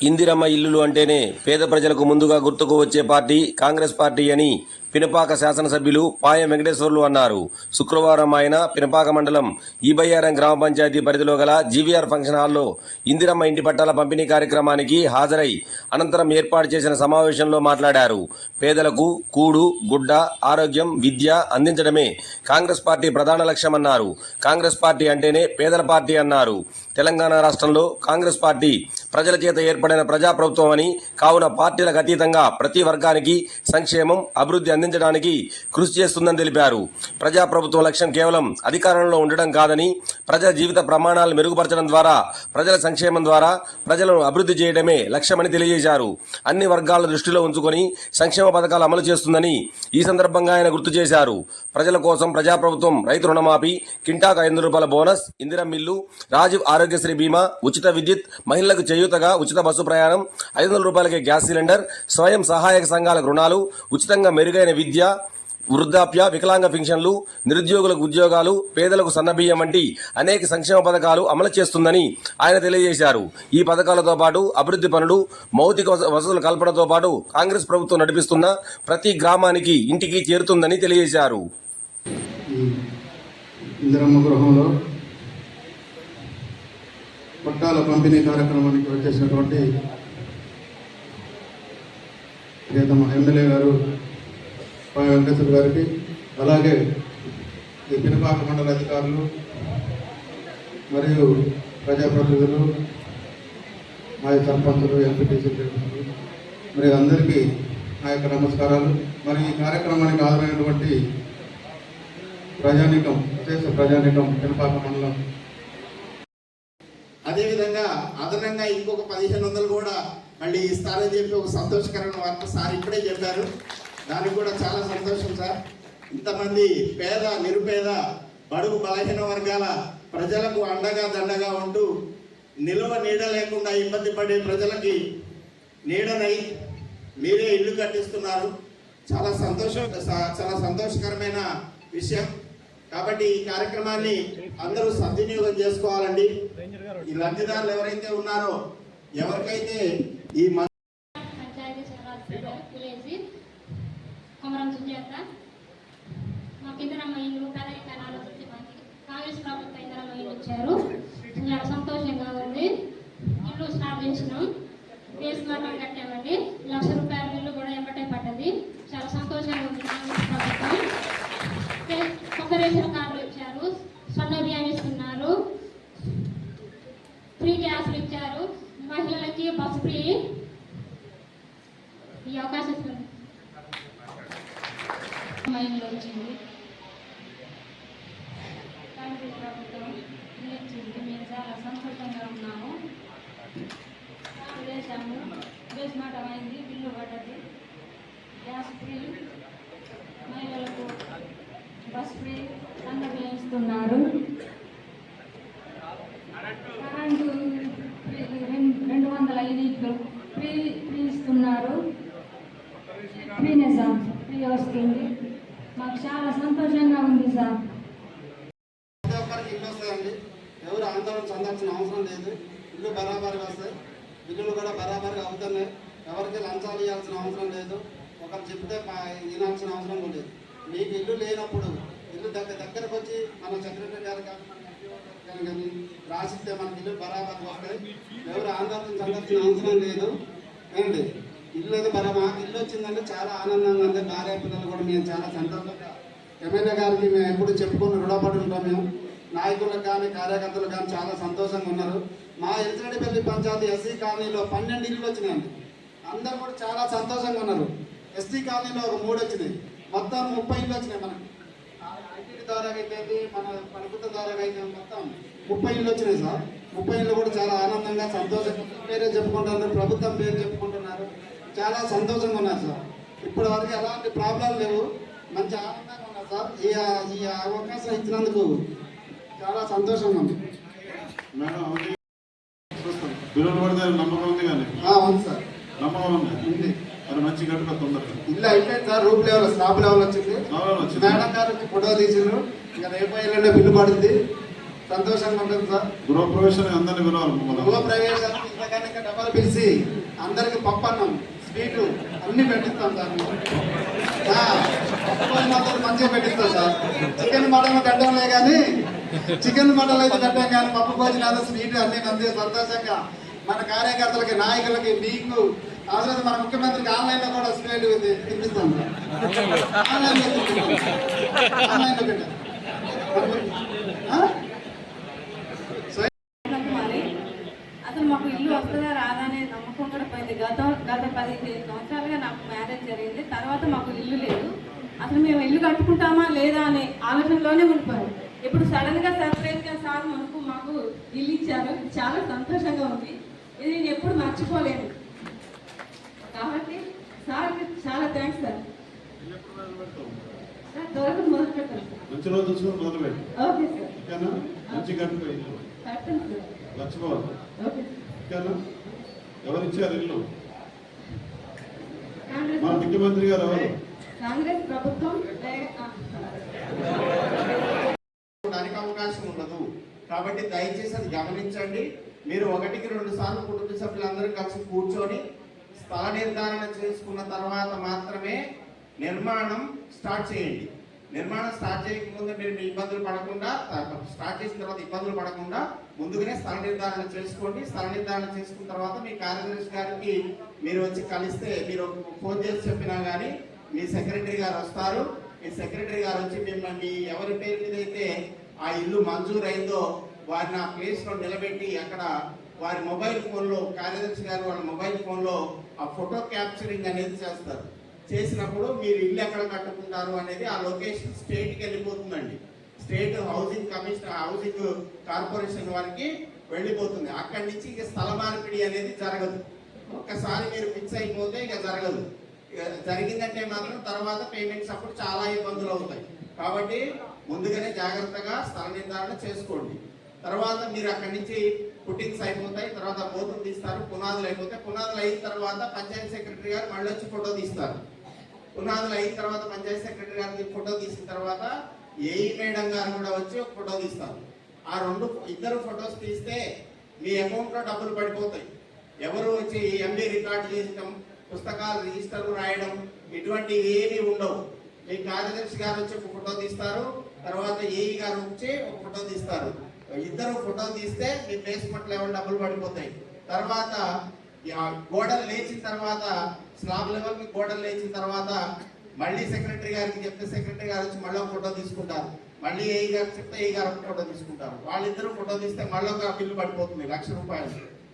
ఇందిరమ్మ ఇల్లులు అంటేనే పేద ప్రజలకు ముందుగా గుర్తుకు వచ్చే పార్టీ కాంగ్రెస్ పార్టీ అని పినపాక శాసనసభ్యులు పాయం వెంకటేశ్వర్లు అన్నారు. శుక్రవారం ఆయన పినపాక మండలం ఈబయ్యారం గ్రామ పంచాయతీ పరిధిలో గల జీవీఆర్ ఫంక్షన్ హాల్లో ఇందిరమ్మ ఇంటి పట్టాల పంపిణీ కార్యక్రమానికి హాజరై అనంతరం ఏర్పాటు చేసిన సమావేశంలో మాట్లాడారు. పేదలకు కూడు గుడ్డ ఆరోగ్యం విద్య అందించడమే కాంగ్రెస్ పార్టీ ప్రధాన లక్ష్యమన్నారు. కాంగ్రెస్ పార్టీ అంటేనే పేదల పార్టీ అన్నారు. తెలంగాణ రాష్ట్రంలో కాంగ్రెస్ పార్టీ ప్రజల చేత ఏర్పడిన ప్రజాప్రభుత్వం అని కావున పార్టీలకు అతీతంగా ప్రతి వర్గానికి సంక్షేమం అభివృద్ధి అందించడానికి కృషి చేస్తుందని తెలిపారు. ప్రజాప్రభుత్వ లక్ష్యం కేవలం అధికారంలో ఉండడం కాదని ప్రజా జీవిత ప్రమాణాలను మెరుగుపరచడం ద్వారా ప్రజల సంక్షేమం ద్వారా ప్రజలను అభివృద్ధి చేయడమే లక్ష్యమని తెలియజేశారు. అన్ని వర్గాల దృష్టిలో ఉంచుకొని సంక్షేమ పథకాలు అమలు చేస్తుందని ఈ సందర్భంగా ఆయన గుర్తు చేశారు. ప్రజల కోసం ప్రజాప్రభుత్వం రైతు రుణమాఫీ కింటాకు ఐదు రూపాయల బోనస్ ఇందిరా మిల్లు రాజీవ్ ఆరోగ్యశ్రీ బీమా ఉచిత విద్యుత్ మహిళలకు చేయూతగా ఉచిత బస్సు ప్రయాణం ఐదు వందల రూపాయలకే గ్యాస్ సిలిండర్ స్వయం సహాయక సంఘాలకు రుణాలు ఉచితంగా మెరుగైన విద్య వృద్ధాప్య వికలాంగ పింఛన్లు నిరుద్యోగులకు ఉద్యోగాలు పేదలకు సన్నబియ్యం వంటి అనేక సంక్షేమ పథకాలు అమలు చేస్తుందని ఆయన తెలియజేశారు. ఈ పథకాలతో పాటు అభివృద్ధి పనులు మౌతిక వస- వసతుల కల్పనతో పాటు కాంగ్రెస్ ప్రభుత్వం నడిపిస్తున్న ప్రతి గ్రామానికి ఇంటికి చేరుతుందని తెలియజేశారు. ఇందిరమ్మ గృహంలో పట్టాల పంపిణీ కార్యక్రమానికి వచ్చేసినటువంటి ప్రియతమ ఎమ్మెల్యే గారు పై వెంకటేశ్వర గారికి అలాగే ఈ పినపాక మండల అధికారులు మరియు ప్రజాప్రతినిధులు మరియు సర్పంచులు ఎంపీటీసీ మరి అందరికీ నా యొక్క నమస్కారాలు. మరి ఈ కార్యక్రమానికి హాజరైనటువంటి ప్రజానికం దేశ ప్రజానికం పినపాక మండలం. అదేవిధంగా అదనంగా ఇంకొక పదిహేను వందలు కూడా మళ్ళీ ఇస్తారని చెప్పి ఒక సంతోషకరమైన వార్త సార్ ఇప్పుడే చెప్పారు. దానికి కూడా చాలా సంతోషం సార్. ఇంతమంది పేద నిరుపేద బడుగు బలహీన వర్గాల ప్రజలకు అండగా దండగా ఉంటూ నిల్వ నీడ లేకుండా ఇబ్బంది పడే ప్రజలకి నీడనై మీరే ఇల్లు కట్టిస్తున్నారు. చాలా సంతోషం చాలా సంతోషకరమైన విషయం. కాబట్టి ఈ కార్యక్రమాన్ని అందరూ సద్వినియోగం చేసుకోవాలండి. ఈ లబ్ధిదారులు ఎవరైతే ఉన్నారో ఎవరికైతే ఈ పంచాయతీ కాంగ్రెస్ ప్రభుత్వం ఇందరమ్మ వచ్చారు చాలా సంతోషంగా ఉంది. ఇల్లు స్థాపించినాం చేసినాం బేస్మెంట్ కట్టామండి లక్ష రూపాయల బిల్లు కూడా ఎంబటే పడ్డది చాలా సంతోషంగా ఉంది కాంగ్రెస్ ప్రభుత్వం రే- కొత్త రేషన్ కార్డులు ఇచ్చారు సన్న బియ్యం ఇస్తున్నారు ఫ్రీ గ్యాస్లు ఇచ్చారు మహిళలకి బస్ ఫ్రీ ఈ అవకాశం ఇస్తుంది మైండ్లో వచ్చింది కాంగ్రెస్ ప్రభుత్వం ఇచ్చింది మేము చాలా సంతోషంగా ఉన్నాము. కారు వేసాము బేస్మాట అయింది బిల్లు పడ్డది. గ్యాస్ ఫ్రీ మహిళలకు బస్ ఫ్రీ అన్న ఇస్తున్నారు కరెంటు ఫ్రీ రెండు రెండు వందల యూనిట్లు ఫ్రీ ఫ్రీ ఇస్తున్నారు ఫ్రీనే సార్ ఫ్రీ వస్తుంది మాకు చాలా సంతోషంగా ఉంది సార్ ప్రతి ఒక్కరికి ఇల్లు వస్తాయండి ఎవరు ఆందోళన చెందాల్సిన అవసరం లేదు. ఇల్లు బరాబరుగా వస్తాయి బిల్లులు కూడా బరాబరుగా అవుతున్నాయి. ఎవరికి లంచాలు ఇవ్వాల్సిన అవసరం లేదు. ఒకరు చెప్తే పా- వినాల్సిన అవసరం లేదు మీకు ఇల్లు లేనప్పుడు ఇల్లు దగ్గర దగ్గరకు వచ్చి మన సెక్రటరీ గారు కానీ గారు కానీ రాసిస్తే మనకి ఇల్లు బరాబర్ వస్తాయి. ఎవరు ఆందోళన చెందాల్సిన అవసరం లేదు. ఏంటి ఇల్లు అయితే బరా మాకు ఇల్లు వచ్చిందంటే చాలా ఆనందంగా ఉంది. భార్య పిల్లలు కూడా మేము చాలా సంతోషంగా. ఎమ్మెల్యే గారికి మేము ఎప్పుడు చెప్పుకుని రుణపడి ఉంటాం మేము. నాయకులకు కానీ కార్యకర్తలు కానీ చాలా సంతోషంగా ఉన్నారు. మా ఎల్సడిపల్లి పంచాయతీ ఎస్సీ కాలనీలో పన్నెండు ఇల్లులు వచ్చినాయండి. అందరూ కూడా చాలా సంతోషంగా ఉన్నారు. ఎస్టీ కాలనీలో ఒక మూడు వచ్చినాయి. మొత్తం ముప్పై ఇల్లు వచ్చినాయి మనకి. ఐటీ ద్వారా అయితే మన ప్రభుత్వం ద్వారా అయితే మొత్తం ముప్పై ఇల్లు వచ్చినాయి సార్. ముప్పై ఇల్లు కూడా చాలా ఆనందంగా సంతోషంగా పేరే చెప్పుకుంటున్నారు ప్రభుత్వం పేరు చెప్పుకుంటున్నారు. చాలా సంతోషంగా ఉన్నారు సార్. ఇప్పటి వరకు ఎలాంటి ప్రాబ్లం లేవు. మంచి ఆనందంగా ఉన్నారు సార్. ఈ అవకాశం ఇచ్చినందుకు చాలా సంతోషంగా ఉంది. మేడం ఒకటి చూస్తాం. బిల్లులు పడితే నమ్మకం ఉంది కానీ. అవును సార్. నమ్మకం ఉంది. ఉంది. మరి మంచి కట్టుకో తొందరగా. ఇల్లు అయిపోయింది sir roof level slab level వచ్చింది. మేడం గారు ఫోటో తీసిండ్రు. ఇంకా రేపు ఎల్లుండే బిల్లు పడుతుంది. సంతోషంగా ఉంటుంది సార్. గృహప్రవేశాన్ని అందరినీ పిలవాలి గృహ మన ప్రవేశాలు ఇంతకన్నా డబ్బాలు పిలిచి అందరికి పప్పు అన్నం స్వీటు అన్ని పెట్టిస్తాం సార్. మాత్రం మంచిగా పెట్టిస్తాం సార్. చికెన్ మటన్ పెట్టడంలే కానీ చికెన్ మటన్ అయితే పెట్టాం కానీ పప్పు భోజనాలు స్వీట్ అన్ని అందే సంతోషంగా. మన కార్యకర్తలకి నాయకులకి మీకు అవసరం మన ముఖ్యమంత్రికి ఆన్లైన్లో కూడా స్వీట్ తినిపిస్తాం ఆన్లైన్లో ఆన్లైన్లో పెట్టాం అసలు మాకు ఇల్లు వస్తుందా రాదా అనే నమ్మకం కూడా పోయింది. గత గత పదిహేను సంవత్సరాలుగా నాకు మ్యారేజ్ జరిగింది. తర్వాత మాకు ఇల్లు లేదు. అసలు మేము ఇల్లు కట్టుకుంటామా లేదా అనే ఆలోచనలోనే ఉండిపోయాం. ఇప్పుడు సడన్గా సర్ప్రైజ్గా సార్ మనకు మాకు ఇల్లు ఇచ్చారు. చాలా సంతోషంగా ఉంది. ఇది నేను ఎప్పుడు మర్చిపోలేను. కాబట్టి సార్ చాలా థ్యాంక్స్ సార్. త్వరగా మొదలు మంచి రోజు చూసుకొని మొదలు పెట్టి. Okay sir. ఓకేనా? మంచి కట్టుకో ఇల్లు. పెట్టండి సార్. లక్ష్మణ్ ఓకే ఓకేనా? ఎవరు ఇచ్చారు ఇల్లు? కాంగ్రెస్ మన ముఖ్యమంత్రి గారు ఎవరు? కాంగ్రెస్ ప్రభుత్వం లే- ఆ, దానికి అవకాశం ఉండదు కాబట్టి దయచేసి అది గమనించండి. మీరు ఒకటికి రెండు సార్లు కుటుంబ సభ్యులందరూ కలిసి కూర్చొని స్థల నిర్ధారణ చేసుకున్న తర్వాత మాత్రమే నిర్మాణం స్టార్ట్ చేయండి. నిర్మాణం స్టార్ట్ చేయకముందు మీరు మీ ఇబ్బందులు పడకుండా స్టార్ట్ చేసిన తర్వాత ఇబ్బందులు పడకుండా ముందుగానే స్థల నిర్ధారణ చేసుకోండి. స్థల నిర్ధారణ చేసుకున్న తర్వాత మీ కార్యదర్శి గారికి మీరు వచ్చి కలిస్తే మీరు ఫోన్ చేసి చెప్పినా కానీ మీ సెక్రటరీ గారు వస్తారు. మీ సెక్రటరీ గారు వచ్చి మిమ్మల్ని మీ ఎవరి పేరు మీద అయితే ఆ ఇల్లు మంజూరు అయిందో వారిని ఆ ప్లేస్లో నిలబెట్టి అక్కడ వారి మొబైల్ ఫోన్లో కార్యదర్శి గారు వాళ్ళ మొబైల్ ఫోన్లో ఆ ఫోటో క్యాప్చరింగ్ అనేది చేస్తారు. చేసినప్పుడు మీరు ఇల్లు ఎక్కడ కట్టుకుంటారు అనేది ఆ లొకేషన్ స్టేట్కి వెళ్ళిపోతుందండి. State housing commission housing corporation వారికి వెళ్ళిపోతుంది. అక్కడి నుంచి ఇక స్థల మార్పిడి అనేది జరగదు. ఒక్కసారి మీరు ఫిక్స్ అయిపోతే ఇక జరగదు. ఇక జరిగిందంటే మాత్రం తర్వాత పేమెంట్స్ అప్పుడు చాలా ఇబ్బందులు అవుతాయి. కాబట్టి ముందుగానే జాగ్రత్తగా స్థల నిర్ధారణ చేసుకోండి. తర్వాత మీరు అక్కడి నుంచి పుట్టింగ్స్ అయిపోతాయి తర్వాత బోతులు తీస్తారు పునాదులు అయిపోతాయి. పునాదులు అయిన తర్వాత పంచాయతీ సెక్రటరీ గారు మళ్ళీ వచ్చి ఫోటో తీస్తారు. పునాదులు అయిన తర్వాత పంచాయతీ సెక్రటరీ గారికి ఫోటో తీసిన తర్వాత ఏఈ మేడం గారు కూడా వచ్చి ఒక ఫోటో తీస్తారు. ఆ రెండు ఇద్దరు ఫొటోస్ తీస్తే మీ అకౌంట్లో డబ్బులు పడిపోతాయి. ఎవరు వచ్చి ఎంబీ రికార్డు చేయడం పుస్తకాలు రిజిస్టర్లు రాయడం ఇటువంటివి ఏమీ ఉండవు. మీ కార్యదర్శి గారు వచ్చి ఒక ఫోటో తీస్తారు తర్వాత ఏఈ గారు వచ్చి ఒక ఫోటో తీస్తారు. ఇద్దరు ఫోటో తీస్తే మీ ప్లేస్మెంట్ లెవెల్ డబ్బులు పడిపోతాయి. తర్వాత గోడలు లేచిన తర్వాత స్లాబ్ లెవెల్కి గోడలు లేచిన తర్వాత మళ్ళీ సెక్రటరీ గారికి చెప్తే సెక్రటరీ గారు వచ్చి మళ్ళీ ఒక ఫోటో తీసుకుంటారు. మళ్ళీ ఏఈ గారు చెప్తే ఏ గారు ఒక ఫోటో తీసుకుంటారు. వాళ్ళిద్దరూ ఫోటో తీస్తే మళ్ళీ ఒక బిల్లు పడిపోతుంది లక్ష రూపాయలు.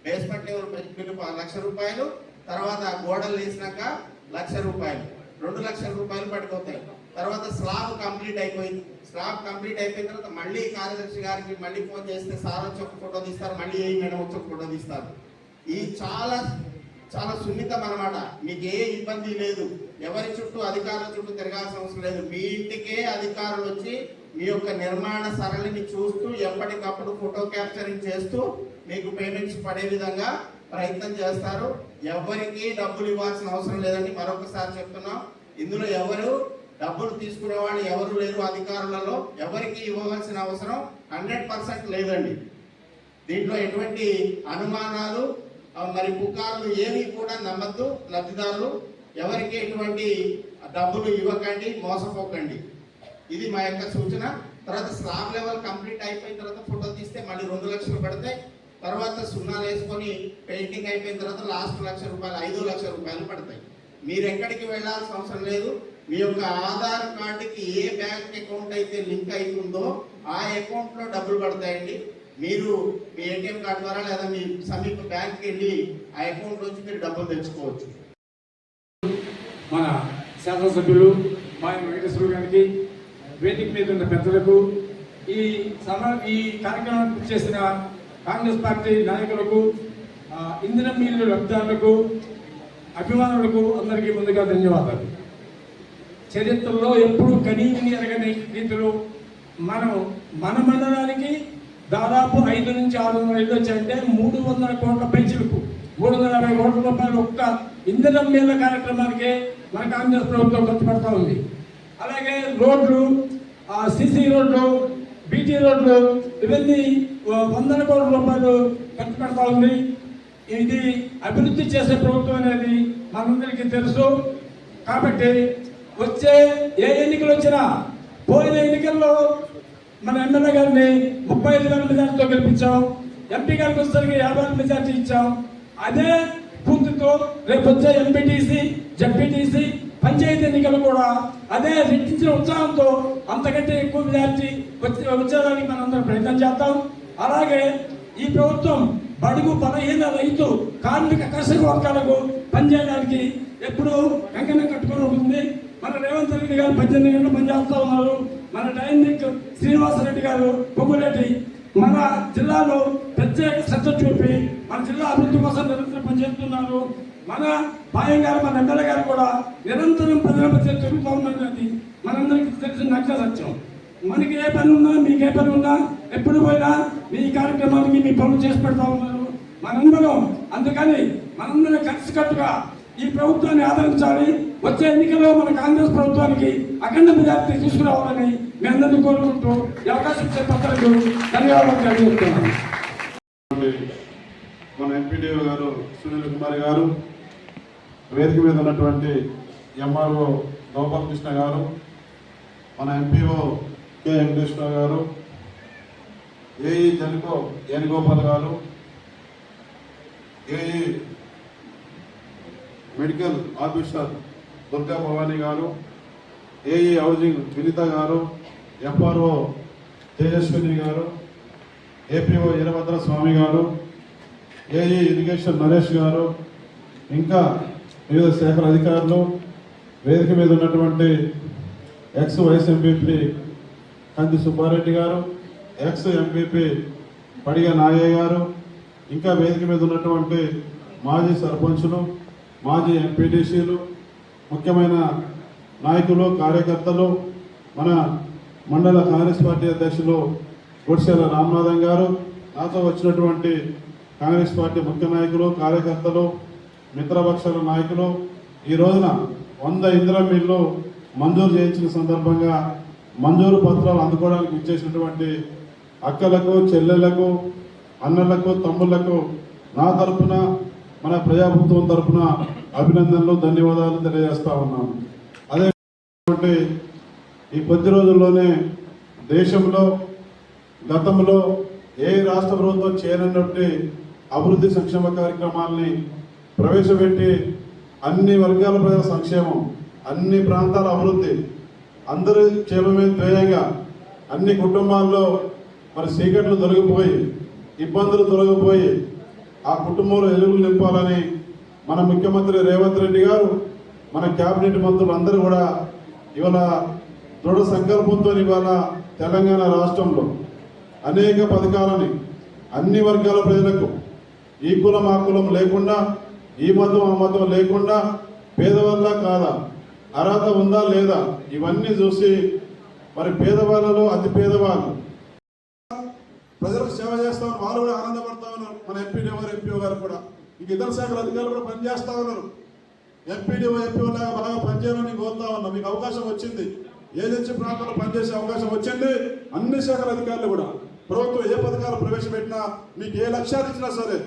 బేస్మెంట్ లెవెల్ బిల్లు లక్ష రూపాయలు తర్వాత గోడలు వేసినాక లక్ష రూపాయలు. రెండు లక్షల రూపాయలు పడిపోతాయి. తర్వాత స్లాబ్ కంప్లీట్ అయిపోయింది. స్లాబ్ కంప్లీట్ అయిపోయిన తర్వాత మళ్ళీ కార్యదర్శి గారికి మళ్ళీ ఫోన్ చేస్తే సార్ వచ్చి ఒక ఫోటో తీస్తారు మళ్ళీ ఏ మేడం వచ్చి ఒక ఫోటో తీస్తారు. ఇది చాలా చాలా సున్నితం అనమాట మీకు ఏ ఇబ్బంది లేదు. ఎవరి చుట్టూ అధికారుల చుట్టూ తిరగాల్సిన అవసరం లేదు. మీ ఇంటికే అధికారులు వచ్చి మీ యొక్క నిర్మాణ సరళిని చూస్తూ ఎప్పటికప్పుడు ఫోటో క్యాప్చరింగ్ చేస్తూ మీకు పేమెంట్స్ పడే విధంగా ప్రయత్నం చేస్తారు. ఎవరికి డబ్బులు ఇవ్వాల్సిన అవసరం లేదని మరొకసారి చెప్తున్నాం. ఇందులో ఎవరు డబ్బులు తీసుకునే వాళ్ళు ఎవరు లేరు అధికారులలో ఎవరికి ఇవ్వవలసిన అవసరం హండ్రెడ్ పర్సెంట్ లేదండి. దీంట్లో ఎటువంటి అనుమానాలు మరి పుకార్లు ఏమీ కూడా నమ్మద్దు లబ్ధిదారులు. ఎవరికి ఎటువంటి డబ్బులు ఇవ్వకండి మోసపోకండి. ఇది మా యొక్క సూచన. తర్వాత స్లాబ్ లెవెల్ కంప్లీట్ అయిపోయిన తర్వాత ఫోటో తీస్తే మళ్ళీ రెండు లక్షలు పడతాయి తర్వాత సున్నాలు వేసుకొని పెయింటింగ్ అయిపోయిన తర్వాత లాస్ట్ లక్ష రూపాయలు ఐదు లక్షల రూపాయలు పడతాయి. మీరు ఎక్కడికి వెళ్ళాల్సిన అవసరం లేదు. మీ యొక్క ఆధార్ కార్డుకి ఏ బ్యాంక్ అకౌంట్ అయితే లింక్ అవుతుందో ఆ అకౌంట్లో డబ్బులు పడతాయండి. మీరు మీ ఏటీఎం కార్డు ద్వారా లేదా మీ సమీప బ్యాంక్కి వెళ్ళి ఆ అకౌంట్ నుంచి మీరు డబ్బులు తెచ్చుకోవచ్చు. మన శాసనసభ్యులు మాయ వెంకటేశ్వర గారికి వేదిక మీద ఉన్న పెద్దలకు ఈ సమ ఈ కార్యక్రమం చేసిన కాంగ్రెస్ పార్టీ నాయకులకు ఇంధన ఇంధనం మిల్లు లబ్ధారులకు అభిమానులకు అందరికీ ముందుగా ధన్యవాదాలు. చరిత్రలో ఎప్పుడూ కనీవిని ఎరగని రీతిలో మనం మన మండలానికి దాదాపు ఐదు నుంచి ఆరు వందల ఇళ్ళు వచ్చాయంటే మూడు వందల కోట్ల పెంచులకు. మూడు వందల యాభై కోట్ల రూపాయలు ఒక్క ఇంధనం మీద కార్యక్రమానికి మన కాంగ్రెస్ ప్రభుత్వం ఖర్చు పెడతా ఉంది. అలాగే రోడ్లు సిసి రోడ్లు బీటీ రోడ్లు ఇవన్నీ వందల కోట్ల రూపాయలు ఖర్చు పెడతా ఉంది. ఇది అభివృద్ధి చేసే ప్రభుత్వం అనేది మనందరికీ తెలుసు. కాబట్టి వచ్చే ఏ ఎన్నికలు వచ్చినా పోయిన ఎన్నికల్లో మన ఎమ్మెల్యే గారిని ముప్పై ఐదు వేల మెజార్టీతో గెలిపించాం. ఎంపీ గారికి వచ్చేసరికి యాభై వేల మెజార్టీ ఇచ్చాం. అదే పూర్తితో రేపు వచ్చే ఎంపీటీసీ జడ్పీటీసీ పంచాయతీ ఎన్నికలు కూడా అదే రెట్టించిన ఉత్సాహంతో అంతకంటే ఎక్కువ మెజార్టీ వచ్చే వచ్చేదానికి మనందరం ప్రయత్నం చేద్దాం. అలాగే ఈ ప్రభుత్వం బడుగు బలహీన రైతు కార్మిక కర్షక వర్గాలకు పనిచేయడానికి ఎప్పుడూ వెంకన్న కట్టుకొని ఉంటుంది. రెడ్డి గారు పద్దెనిమిది గంటలు పనిచేస్తూ ఉన్నారు. మన డైనిక్ శ్రీనివాసరెడ్డి గారు పొగ్గురెడ్డి మన జిల్లాలో ప్రత్యేక శ్రద్ధ చూపి మన జిల్లా అభివృద్ధి కోసం నిరంతరం పనిచేస్తున్నారు. మన పాయం గారు మన ఎమ్మెల్యే గారు కూడా నిరంతరం ప్రజల మధ్య తిరుగుతూ ఉన్నది మనందరికీ తెలిసిన నక్ష సత్యం. మనకి ఏ పని ఉన్నా మీకు ఏ పని ఉన్నా ఎప్పుడు పోయినా మీ కార్యక్రమానికి మీ పనులు చేసి పెడతా ఉన్నారు. మనందరం అందుకని మనందరం కలిసికట్టుగా ఈ ప్రభుత్వాన్ని ఆదరించాలి. వచ్చే ఎన్నికల్లో మన కాంగ్రెస్ ప్రభుత్వానికి అఖండ మెజార్టీ తీసుకురావాలని మీ అందరినీ కోరుకుంటూ ఈ అవకాశం ఇచ్చే పత్రికలు ధన్యవాదాలు తెలియజేస్తున్నాను. మన ఎంపీడీఓ గారు సునీల్ కుమార్ గారు వేదిక మీద ఉన్నటువంటి ఎంఆర్ఓ గోపాలకృష్ణ గారు మన ఎంపీఓ కె వెంకటేశ్వర గారు ఏఈ జనకో వేణుగోపాల్ గారు AE medical officer Durga Bhavani గారు ఏఈ హౌసింగ్ వినిత గారు ఎఫ్ఆర్ఓ తేజస్విని గారు ఏపీఓ వీరభద్ర స్వామి గారు ఏఈ ఇరిగేషన్ నరేష్ గారు ఇంకా వివిధ శాఖల అధికారులు వేదిక మీద ఉన్నటువంటి ఎక్స్ వైస్ ఎంపీపీ కంది సుబ్బారెడ్డి గారు ఎక్స్ ఎంపీపీ పడిగ నాగయ్య గారు ఇంకా వేదిక మీద ఉన్నటువంటి మాజీ సర్పంచులు మాజీ ఎంపీటీసీలు ముఖ్యమైన నాయకులు కార్యకర్తలు మన మండల కాంగ్రెస్ పార్టీ అధ్యక్షులు గుడిసెల రామనాథం గారు నాతో వచ్చినటువంటి కాంగ్రెస్ పార్టీ ముఖ్య నాయకులు కార్యకర్తలు మిత్రపక్షాల నాయకులు ఈ రోజున వంద ఇందిరా మిల్లు మంజూరు చేయించిన సందర్భంగా మంజూరు పత్రాలు అందుకోవడానికి ఇచ్చేసినటువంటి అక్కలకు చెల్లెళ్ళకు అన్నలకు తమ్ముళ్ళకు నా తరపున మన ప్రజాప్రభుత్వం తరఫున అభినందనలు ధన్యవాదాలు తెలియజేస్తా ఉన్నాను అదే ఈ కొద్ది రోజుల్లోనే దేశంలో గతంలో ఏ రాష్ట్ర ప్రభుత్వం చేయనటువంటి అభివృద్ధి సంక్షేమ కార్యక్రమాల్ని ప్రవేశపెట్టి అన్ని వర్గాల ప్రజల సంక్షేమం అన్ని ప్రాంతాల అభివృద్ధి అందరి క్షేమమే ధ్యేయంగా అన్ని కుటుంబాల్లో మరి చీకట్లు తొలగిపోయి ఇబ్బందులు తొలగిపోయి ఆ కుటుంబంలో ఎలుగులు నింపాలని మన ముఖ్యమంత్రి రేవంత్ రెడ్డి గారు మన కేబినెట్ మంత్రులు అందరూ కూడా ఇవాళ దృఢ సంకల్పంతో ఇవాళ తెలంగాణ రాష్ట్రంలో అనేక పథకాలని అన్ని వర్గాల ప్రజలకు ఈ కులం ఆ కులం లేకుండా ఈ మతం ఆ మతం లేకుండా పేదవాళ్ళ కాదా? అర్హత ఉందా లేదా? ఇవన్నీ చూసి మరి పేదవాళ్ళలో అతి పేదవాళ్ళు. ప్రజలకు సేవ చేస్తామని వాళ్ళు కూడా ఆనందపడతారు ఉన్నారు మన ఎంపీడీఓ ఎంపీఓ గారు కూడా. ఇంక ఇతర శాఖల అధికారులు కూడా పనిచేస్తా ఉన్నారు. ఎంపీడీఓ ఎంపీఓ లాగా బాగా పనిచేయాలని కోరుతా ఉన్నాం. మీకు అవకాశం వచ్చింది. ఏజెన్సీ ప్రాంతంలో పనిచేసే అవకాశం వచ్చింది? అన్ని శాఖల అధికారులు కూడా. ప్రభుత్వం ఏ పథకాలు ప్రవేశపెట్టినా మీకు ఏ లక్ష్యాలు ఇచ్చినా సరే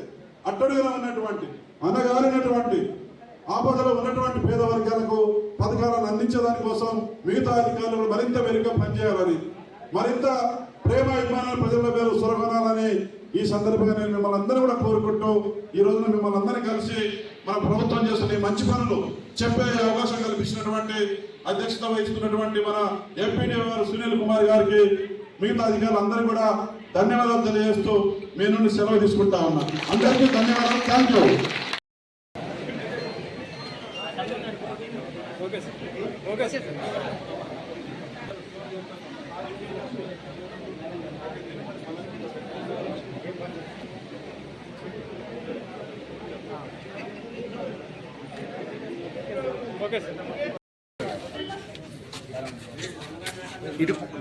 అట్టడుగులో ఉన్నటువంటి అనగారినటువంటి ఆపదలో ఉన్నటువంటి పేద వర్గాలకు పథకాలను అందించడానికి కోసం మిగతా అధికారులు మరింత మెరుగ్గా పనిచేయాలని మరింత ప్రేమ అభిమానాలు ప్రజల పేరు సురగొనాలని ఈ సందర్భంగా నేను మిమ్మల్ని అందరూ కూడా కోరుకుంటూ ఈ రోజున మిమ్మల్ని అందరినీ కలిసి మన ప్రభుత్వం చేస్తున్న ఈ మంచి పనులు చెప్పే అవకాశం కల్పించినటువంటి అధ్యక్షత వహిస్తున్నటువంటి మన ఎంపీడీ గారు సునీల్ కుమార్ గారికి మిగతా అధికారులు అందరూ కూడా ధన్యవాదాలు తెలియజేస్తూ మీ నుండి సెలవు తీసుకుంటా ఉన్నా. అందరికీ ధన్యవాదాలు. థ్యాంక్ యూ ఇటు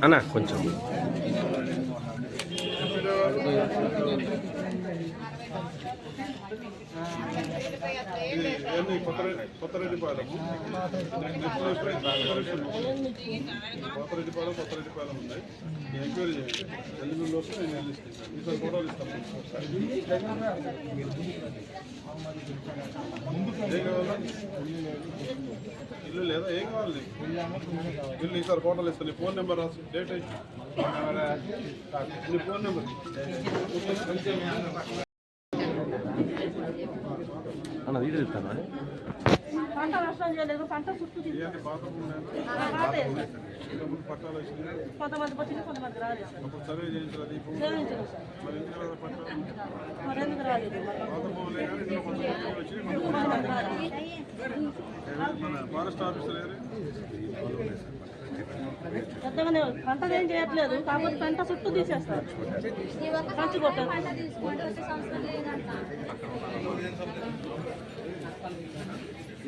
అన్న కొంచెం. ఇవన్నీ కొత్త రెడ్డి- కొత్తరెడ్డిపాలెం కొత్త ఉన్నాయి. నేను ఎంక్వైరీ చేయండి. ఎల్లుండి వస్తే నేను వెళ్ళి ఇస్తాను. ఈసారి ఫోటోలు ఇస్తాను. ఏం కావాలి? ఇల్లు లేదా? ఏం కావాలి? ఇల్లు ఈసారి ఫోటోలు ఇస్తాను. నీ ఫోన్ నెంబర్ రాసి డేట్ నీ ఫోన్ నెంబర్. పంట నష్టం చేయలేదు పంట చుట్టూ కొంతమంది వచ్చింది కొంతమంది రాలేదు. మరి ఎందుకు పెద్దగానే పంట ఏం చేయట్లేదు కాకపోతే పంట చుట్టూ తీసేస్తారు. కొట్టారు.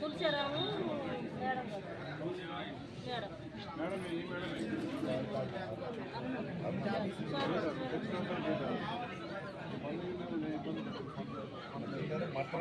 తులసిరాము మేడం గారు మేడం మేడం ఈ మేడం మాట్లాడుకునే మాట్లాడు పంటలు నామినీ పంటల తర్వాత మళ్ళీ మనం వాళ్ళు తీసుకుంటాం వేరే